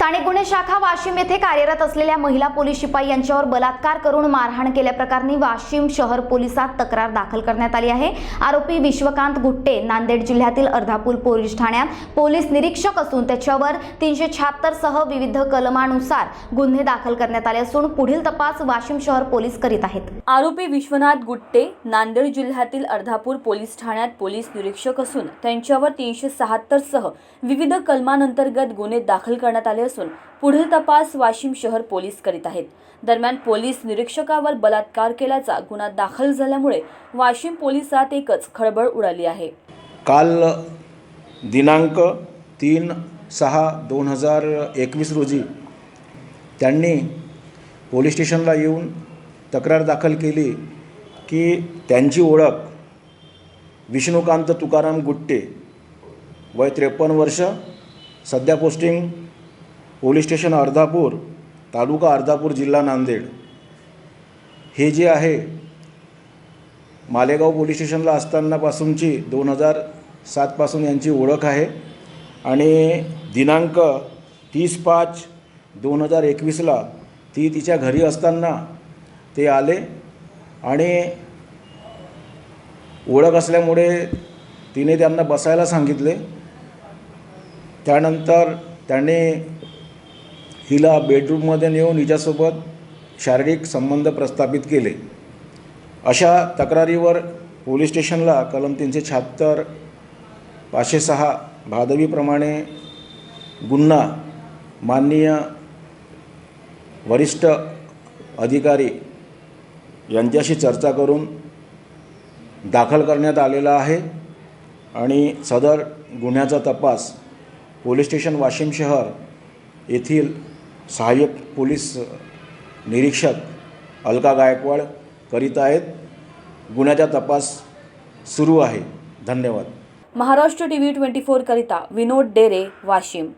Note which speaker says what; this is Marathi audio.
Speaker 1: स्थानिक गुन्हे शाखा वाशिम येथे कार्यरत असलेल्या महिला पोलीस शिपाई यांच्यावर बलात्कार करून मारहाण केल्याप्रकरणी वाशिम शहर पोलिसात तक्रार दाखल करण्यात आली आहे. आरोपी विश्वकांत गुट्टे नांदेड जिल्ह्यातील अर्धापूर पोलीस ठाण्यात पोलीस निरीक्षक असून त्याच्यावर तीनशे शहात्तर सह विविध कलमानुसार गुन्हे दाखल करण्यात आले असून पुढील तपास वाशिम शहर पोलीस करीत आहेत.
Speaker 2: आरोपी विश्वनाथ गुट्टे नांदेड जिल्ह्यातील अर्धापूर पोलीस ठाण्यात पोलीस निरीक्षक असून त्यांच्यावर तीनशे शहात्तर सह विविध कलमांतर्गत गुन्हे दाखल करण्यात आले असून पुढील तपास वाशिम शहर पोलीस करीत आहेत. दरम्यान पोलीस निरीक्षकावर बलात्कार केल्याचा गुन्हा दाखल झाल्यामुळे वाशिम पोलिसात एकच खळबळ उडाली आहे.
Speaker 3: काल दिनांक तीन सहा दोन हजार एकवीस रोजी त्यांनी पोलीस स्टेशनला येऊन तक्रार दाखल केली की त्यांची ओळख विष्णुकांत तुकाराम गुट्टे वय त्रेपन्न वर्ष सध्या posting police station Ardhapur taluka Ardhapur जिल्हा नांदेड. हे जे आहे मालेगाव पोलीस स्टेशनला असतानापासूनची दोन हजार सातपासून यांची ओळख आहे. आणि दिनांक तीस पाच दोन हजार एकवीसला ती तिच्या घरी असताना ते आले. आणि ओळख असल्यामुळे तिने त्यांना बसायला सांगितले. त्यानंतर त्यांनी हिला बेडरूममध्ये नेऊन हिच्यासोबत शारीरिक संबंध प्रस्थापित केले. अशा तक्रारीवर पोलीस स्टेशनला कलम तीनशे शहात्तर पाचशे सहा भादवीप्रमाणे गुन्हा माननीय वरिष्ठ अधिकारी यांच्याशी चर्चा करून दाखल करण्यात आलेला आहे आणि सदर गुन्ह्याचा तपास पोलीस स्टेशन वाशिम शहर येथील सहाय्यक पोलीस निरीक्षक अलका गायकवाड करीत आहेत. गुन्ह्याचा तपास सुरू आहे. धन्यवाद.
Speaker 2: Maharashtra T V twenty four करिता विनोद डेरे वाशिम.